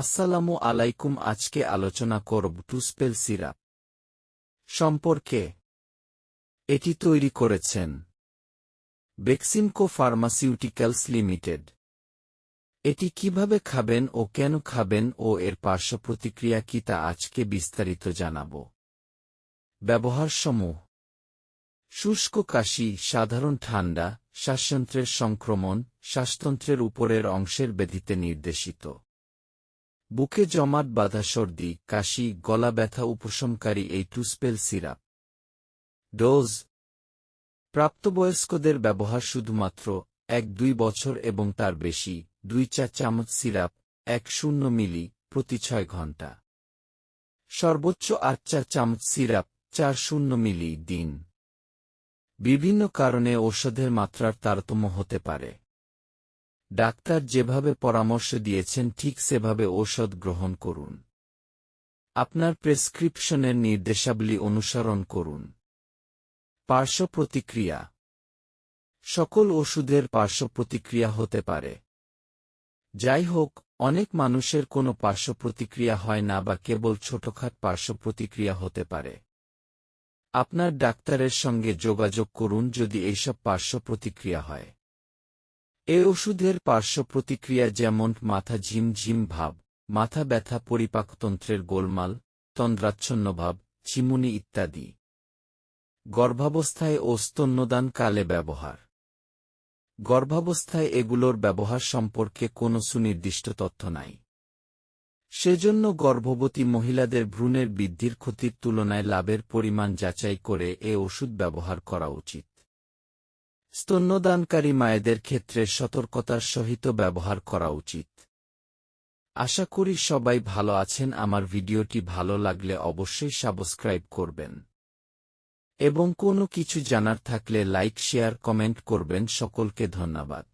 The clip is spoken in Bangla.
আসসালামু আলাইকুম, আজকে আলোচনা করব টুসপেল সিরাপ সম্পর্কে। এটি তৈরি করেছেন বেক্সিমকো ফার্মাসিউটিক্যালস লিমিটেড। এটি কীভাবে খাবেন ও কেন খাবেন ও এর পার্শ্ব প্রতিক্রিয়া কি তা আজকে বিস্তারিত জানাব। ব্যবহারসমূহ শুষ্ক কাশি, সাধারণ ঠান্ডা, শ্বাসযন্ত্রের সংক্রমণ, শ্বাসতন্ত্রের উপরের অংশের বেধিতে নির্দেশিত। বুকে জমাট বাঁধা সর্দি, কাশি, গলা ব্যথা উপশমকারী এই টুসপেল সিরাপ। ডোজ। প্রাপ্তবয়স্কদের ব্যবহার শুধুমাত্র এক দুই বছর এবং তার বেশি, দুই চা চামচ সিরাপ, এক শূন্য মিলি প্রতি ছয় ঘণ্টা। সর্বোচ্চ আট চা চামচ সিরাপ, চার শূন্য মিলি দিন। বিভিন্ন কারণে ঔষধের মাত্রার তারতম্য হতে পারে। ডাক্তার যেভাবে পরামর্শ দিয়েছেন, ঠিক সেভাবে ঔষধ গ্রহণ করুন। আপনার প্রেসক্রিপশনের নির্দেশাবলী অনুসরণ করুন। পার্শ্ব প্রতিক্রিয়া। সকল ওষুধের পার্শ্ব প্রতিক্রিয়া হতে পারে। যাই হোক, অনেক মানুষের কোনো পার্শ্ব প্রতিক্রিয়া হয় না বা কেবল ছোটখাট পার্শ্ব প্রতিক্রিয়া হতে পারে। আপনার ডাক্তারের সঙ্গে যোগাযোগ করুন যদি এইসব পার্শ্ব প্রতিক্রিয়া হয়। এ ওষুধের পার্শ্ব প্রতিক্রিয়া যেমন মাথা ঝিম ঝিম ভাব, মাথা ব্যথা পরিপাকতন্ত্রের গোলমাল তন্দ্রাচ্ছন্নভাব চিমুনি ইত্যাদি। গর্ভাবস্থায় ও স্তন্যদান কালে ব্যবহার। গর্ভাবস্থায় এগুলোর ব্যবহার সম্পর্কে কোনো সুনির্দিষ্ট তথ্য নাই। সেজন্য গর্ভবতী মহিলাদের ভ্রূণের বৃদ্ধির ক্ষতির তুলনায় লাভের পরিমাণ যাচাই করে এ ওষুধ ব্যবহার করা উচিত। স্তন্যদানকারী মায়েদের ক্ষেত্রে সতর্কতার সহিত ব্যবহার করা উচিত। আশা করি সবাই ভালো আছেন, আমার ভিডিওটি ভালো লাগলে অবশ্যই সাবস্ক্রাইব করবেন। এবং কোনো কিছু জানার থাকলে লাইক, শেয়ার, কমেন্ট করবেন, সকলকে ধন্যবাদ।